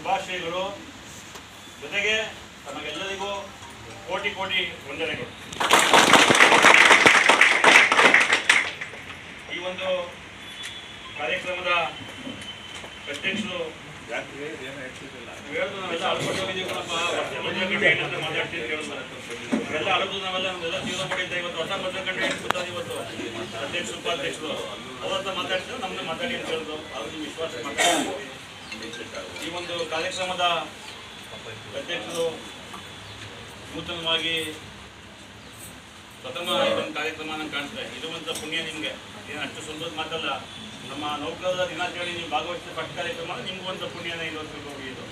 ಶುಭಾಶಯಗಳು. ಜೊತೆಗೆ ತಮಗೆಲ್ಲರಿಗೂ ಕೋಟಿ ಕೋಟಿ ವಂದನೆಗಳು. ಈ ಒಂದು ಕಾರ್ಯಕ್ರಮದ ಅಧ್ಯಕ್ಷರು ಹೇಳಿದ್ರು ನಾವೆಲ್ಲ ಅಳ್ಕೊಂಡು ಮಾತಾಡ್ತೀವಿ ನಾವೆಲ್ಲ ಅಳದು ನಾವೆಲ್ಲ ಜೀವನ ಮಾಡಿದ್ದೆ ಇವತ್ತು ಹೊಸ ಇವತ್ತು? ಅಧ್ಯಕ್ಷರು ಉಪಾಧ್ಯಕ್ಷರು. ಮಾತಾಡ್ತಿದ್ರು ನಮ್ಮನ್ನ ಮಾತಾಡಿ ಅಂತ ಹೇಳೋದು ಅವ್ರಿಗೆ ವಿಶ್ವಾಸ ಮಾತಾಡ್ತೀವಿ ಈ ಒಂದು ಕಾರ್ಯಕ್ರಮದ ಅಧ್ಯಕ್ಷರು ನೂತನವಾಗಿ ಪ್ರಥಮ ಇದೊಂದು ಕಾರ್ಯಕ್ರಮ ನಂಗೆ ಇದು ಒಂದು ಪುಣ್ಯ ನಿಮಗೆ. ಏನು ಅಷ್ಟು ಸುಂದರ ಮಾತಲ್ಲ. ನಮ್ಮ ನೌಕರರ ದಿನಾಚರಣೆ ನೀವು ಭಾಗವಹಿಸಿದ ಪಟ್ಟ ಕಾರ್ಯಕ್ರಮ ನಿಮಗೂ ಒಂದು ಪುಣ್ಯನ ಅಂತ ಇದು.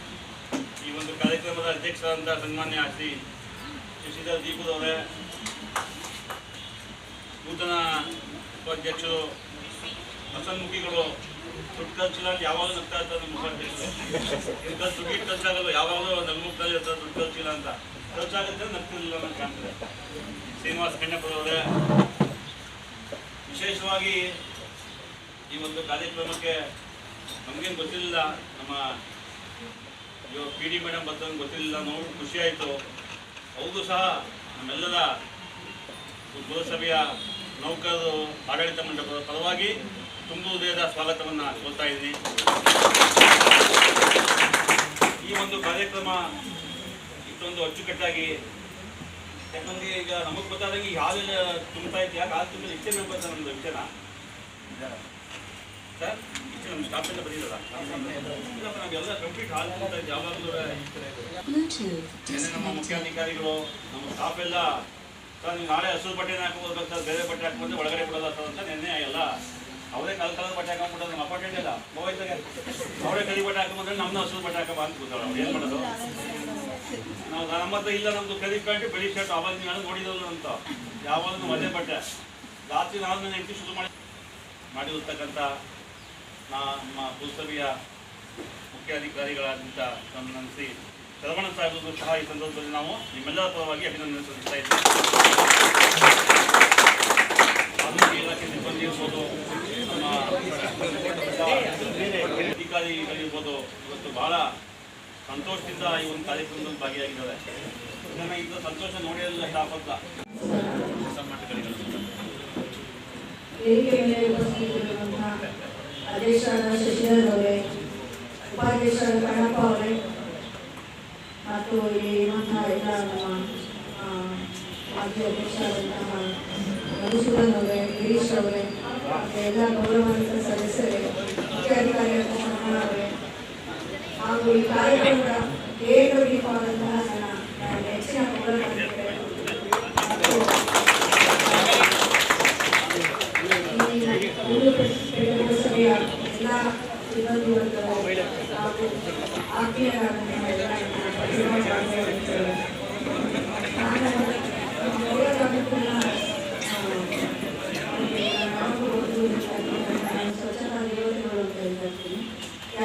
ಈ ಒಂದು ಕಾರ್ಯಕ್ರಮದ ಅಧ್ಯಕ್ಷರಾದಂಥ ಸನ್ಮಾನ್ಯ ಶ್ರೀ ಶಶಿಧರ್ ದೀಪದವರೇ ನೂತನ ಉಪಾಧ್ಯಕ್ಷರು, ಹಸನ್ಮುಖಿಗಳು ದುಡ್ಡು ಖರ್ಚಿಲ್ಲ ಅಂತ ಯಾವಾಗಲೂ ನಗ್ತಾ ಇರ್ತಾರೆ ನಮ್ಮ ಉಪಾಧ್ಯಕ್ಷರು ಈಗ ದುಡ್ಡು ಖರ್ಚಾಗಲ್ಲ ಯಾವಾಗಲೂ ನಗ್ಮುಖದಲ್ಲಿ ಇರ್ತಾರೆ ದುಡ್ಡು ಖರ್ಚಿಲ್ಲ ಅಂತ. ಖರ್ಚಾಗುತ್ತೆ ನಗ್ತಿರ್ಲಿಲ್ಲ ಅಂತ ಕಾಣ್ತದೆ. ಶ್ರೀನಿವಾಸ ಕನ್ಯಪ್ಪರವರೇ ವಿಶೇಷವಾಗಿ ಈ ಒಂದು ಕಾರ್ಯಕ್ರಮಕ್ಕೆ ನಮಗೇನು ಗೊತ್ತಿರಲಿಲ್ಲ. ನಮ್ಮ ಪಿ ಡಿ ಮೇಡಮ್ ಬಂದಂಗೆ ಗೊತ್ತಿರಲಿಲ್ಲ. ನೋಡಿ ಖುಷಿ ಆಯಿತು. ಹೌದು ಸಹ ನಮ್ಮೆಲ್ಲರ ಪುರಸಭೆಯ ನೌಕರರು, ಆಡಳಿತ ಮಂಡಪದ ಪರವಾಗಿ ತುಂಬ ಹೃದಯದ ಸ್ವಾಗತವನ್ನು ಕೊಡ್ತಾ ಇದ್ದೀನಿ. ಈ ಒಂದು ಕಾರ್ಯಕ್ರಮ ಇಷ್ಟೊಂದು ಅಚ್ಚುಕಟ್ಟಾಗಿ ಯಾಕಂದ್ರೆ ಈಗ ನಮಗೆ ಗೊತ್ತಾದಂಗೆ ಹಾಲೆಲ್ಲ ತುಂಬ್ತಾ ಇತ್ತು. ಯಾಕೆ ಹಾಲು ತುಂಬಿದ್ರೆ ಇಷ್ಟೇ ಸರ್ ನಮ್ದು ವಿಚಾರ. ಸರ್ ಇಷ್ಟೇ ನಮ್ಮ ಸ್ಟಾಫ್ ಎಲ್ಲ ಬಂದಿದ್ದಲ್ಲ ಇಲ್ಲಪ್ಪ ನಾವೆಲ್ಲ ಕಂಪ್ಲೀಟ್ ಹಾಲು ತುಂಬ್ತಾ ಇದ್ದು ಯಾವಾಗಲೂ ನಮ್ಮ ಮುಖ್ಯಾಧಿಕಾರಿಗಳು, ನಮ್ಮ ಸ್ಟಾಫ್ ಎಲ್ಲ, ಸರ್, ನೀವು ನಾಳೆ ಹಸಿರು ಬಟ್ಟೆನ ಹಾಕೋಬೇಕು ಸರ್ ಬೇರೆ ಬಟ್ಟೆ ಹಾಕೊಂಡ್ರೆ ಒಳಗಡೆ ಬಿಡೋಲ್ಲ ಸರ್ ಅಂತ ನಿನ್ನೆ ಎಲ್ಲ ಅವರೇ ಕಲ್ ಕಲರ್ ಬಟ್ಟೆ ಹಾಕೊಂಡ್ಬಿಟ್ಟು ನಮ್ಮ ಅಪಾರ್ಟ್ಮೆಂಟ್ ಇಲ್ಲ ಹೋಗ್ತಾರೆ ಅವರೇ ಕಲಿ ಬಟ್ಟೆ ಹಾಕೊಂಡ್ರೆ ನಮ್ಮನ್ನ ಹಸಿರು ಬಟ್ಟೆ ಹಾಕೋ ಅಂತ ಕೂತಾಳ ಅವ್ರು. ಏನು ಮಾಡೋದು? ನಾವು ನಮ್ಮ ಹತ್ರ ಇಲ್ಲ ನಮ್ದು ಕಲಿ ಪ್ಯಾಂಟ್ ಬೆಳಿ ಶರ್ಟ್ ಅವಾಗ ನಾನು ನೋಡಿದಲ್ಲ ಅಂತ. ಯಾವಾಗ ಮಜೆ ಅದೇ ಬಟ್ಟೆ. ರಾತ್ರಿ ನಾನು ನನ್ನ ಹೆಂಡತಿ ಶುರು ಮಾಡಿ ಮಾಡಿರ್ತಕ್ಕಂಥ ನಮ್ಮ ಪುರಸಭೆಯ ಮುಖ್ಯಾಧಿಕಾರಿಗಳಾದಂಥ ನಮ್ಮ ಶ್ರೀ ಶರವಣ ಸಾಹೇಬರು ಸಹ ಈ ಸಂದರ್ಭದಲ್ಲಿ ನಾವು ನಿಮ್ಮೆಲ್ಲರ ಪರವಾಗಿ ಅಭಿನಂದನೆ ಸಲ್ಲಿಸ್ತಾ ಇದ್ದೇವೆ. ಅಧಿಕಾರಿಗಳಿರ್ಬೋದು ಇವತ್ತು ಬಹಳ ಸಂತೋಷದಿಂದ ಈ ಒಂದು ಕಾರ್ಯಕ್ರಮದಲ್ಲಿ ಭಾಗಿಯಾಗಿದ್ದಾರೆ ನನಗೆ ಇಂಥ ಸಂತೋಷ ನೋಡಿರಲಿಲ್ಲ ಸ್ಟಾಫ್ ಅಂತ ಉಪಾಧ್ಯಕ್ಷರಾದ ಕಣ್ಣಪ್ಪ ಅವರೇ ಮತ್ತು ಇಲ್ಲಿ ಇರುವಂತಹ ಎಲ್ಲ ನಮ್ಮ ಆ, ಮಾಜಿ ಅಧ್ಯಕ್ಷರಾದಂತಹ ಮಧುಸೂದನ್ ಅವರೇ ಗಿರೀಶ್ ಅವರೇ ಎಲ್ಲ ಗೌರವಾನ್ವಿತ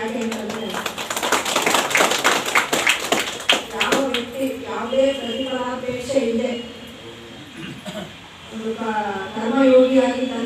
ಅಂತಂದ್ರೆ ಯಾವ ವ್ಯಕ್ತಿ ಯಾವುದೇ ಪ್ರತಿಫಲಾಪೇಕ್ಷೆ ಇದೆ ಒಂದು ಕ- ಕರ್ಮಯೋಗಿಯಾಗಿ ತನ್ನ